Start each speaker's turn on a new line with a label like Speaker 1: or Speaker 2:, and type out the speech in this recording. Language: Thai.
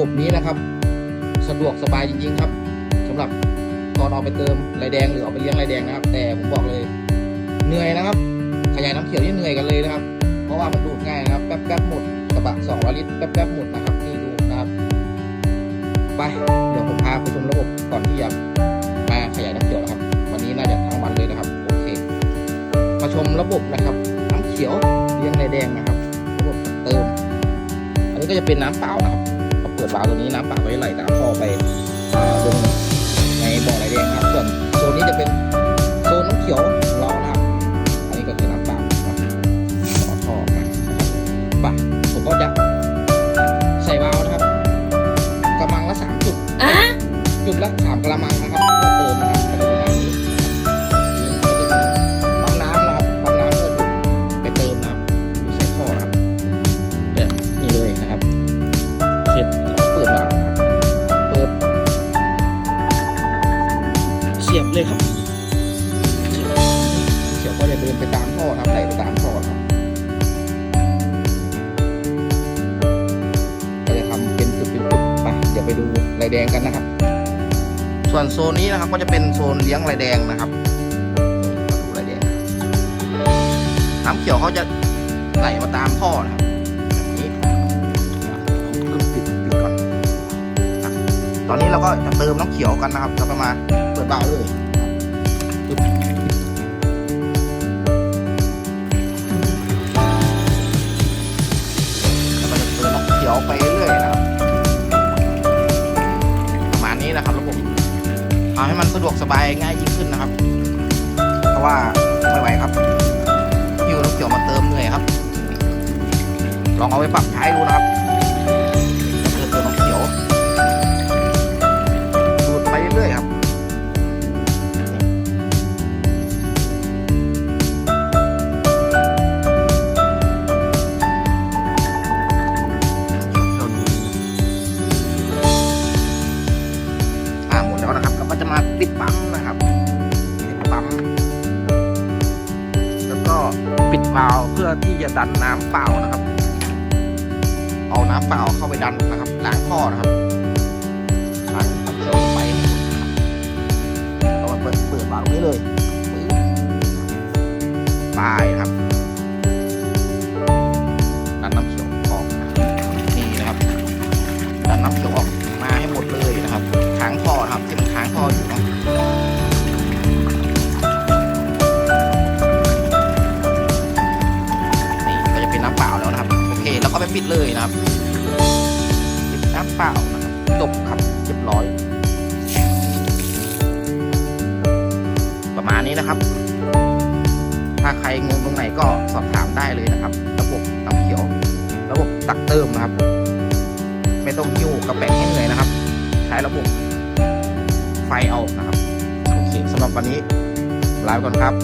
Speaker 1: บบนี้นะครับ สะดวกสบายจริงๆครับสำหรับตอนเอาไปเติมไรแดงหรือเอาไปเลี้ยงไรแดงนะครับ แต่ผมบอกเลยเหนื่อยนะครับ ขยายน้ำเขียวนี่เหนื่อยกันเลยนะครับ เพราะว่ามันดูดง่ายนะครับแป๊บๆหมดกระบะ200ลิตรแป๊บๆหมดนะครับนี่ดูนะครับ ไปเดี๋ยวผมพาไปชมระบบก่อนที่จะมาขยายน้ำเขียวนะครับ วันนี้น่าจะทั้งวันเลยนะครับโอเคมาชมระบบนะครับ น้ำเขียวเลี้ยงไรแดงนะครับ ระบบเติม อันนี้ก็จะเป็นน้ำเปล่านะครับ ปิดวาล์วตัวนี้น้ำปล่าไว้ไหลตามท่อไปลงในบ่อไรแดงครับส่วนโซนนี้จะเป็นโซนน้ำเขียวของเรานะครับอันนี้ก็คือน้ำป่ากครับต่อท่อมานะครับไปผมก็จะใส่วาล์วนะครับกระมังละสามจุดจุดละสามกระมังนะครับ เสียบเลยครับเสียบก็จะเดินไปตามท่อนะครับไหลไปตามท่อครับก็จะทำเป็นจุดเป็นจุดไปเดี๋ยวไปดูไรแดงกันนะครับ ส่วนโซนนี้นะครับก็จะเป็นโซนเลี้ยงไรแดงนะครับดูไรแดงน้ำเขียวเขาจะไหลมาตามท่อนะครับแบบนี้กึ๊บปิดปิดก่อนอะตอนนี้เราก็จะเติมน้ำเขียวกันนะครับแล้วก็มาเปิดเบาล์วเลยปึ๊บแล้วก็จะ เติมน้ำเขียวไปเรื่อยๆนะครับ ประมาณนี้นะครับระบบเอาให้มันสะดวกสบายง่ายยิ่งขึ้นนะครับ เพราะว่าไม่ไหวครับหิวน้ำเขียวมาเติมเหนื่อยครับ ลองเอาไปปรับใช้ดูนะครับ ปั๊มนะครับปิดปั๊มแล้วก็ปิดวาล์วเพื่อที่จะดันน้ำเปล่านะครับ เอาน้ำเปล่าเข้าไปดันนะครับล้างท่อนะครับล้างน้ำเขียวไปให้หมดครับเรามาเปิดเปิดวาล์วนี้เลยปลายครับดันน้ำเขียวออกนะครับนี่นะครับดันน้ำเขียวออกมาให้หมดเลยนะครับค้างท่อนะครับที่มัน ปิดเลยนะครับปิดน้ำเปล่านะครับจบครับเรียบร้อย ประมาณนี้นะครับ ถ้าใครงงตรงไหนก็สอบถามได้เลยนะครับ ระบบน้ำเขียว ระบบตักเติมนะครับ ไม่ต้องหิ้วกระแปงให้เหนื่อยนะครับ ใช้ระบบไฟเอานะครับ โอเคสำหรับวันนี้ลาไปก่อนครับ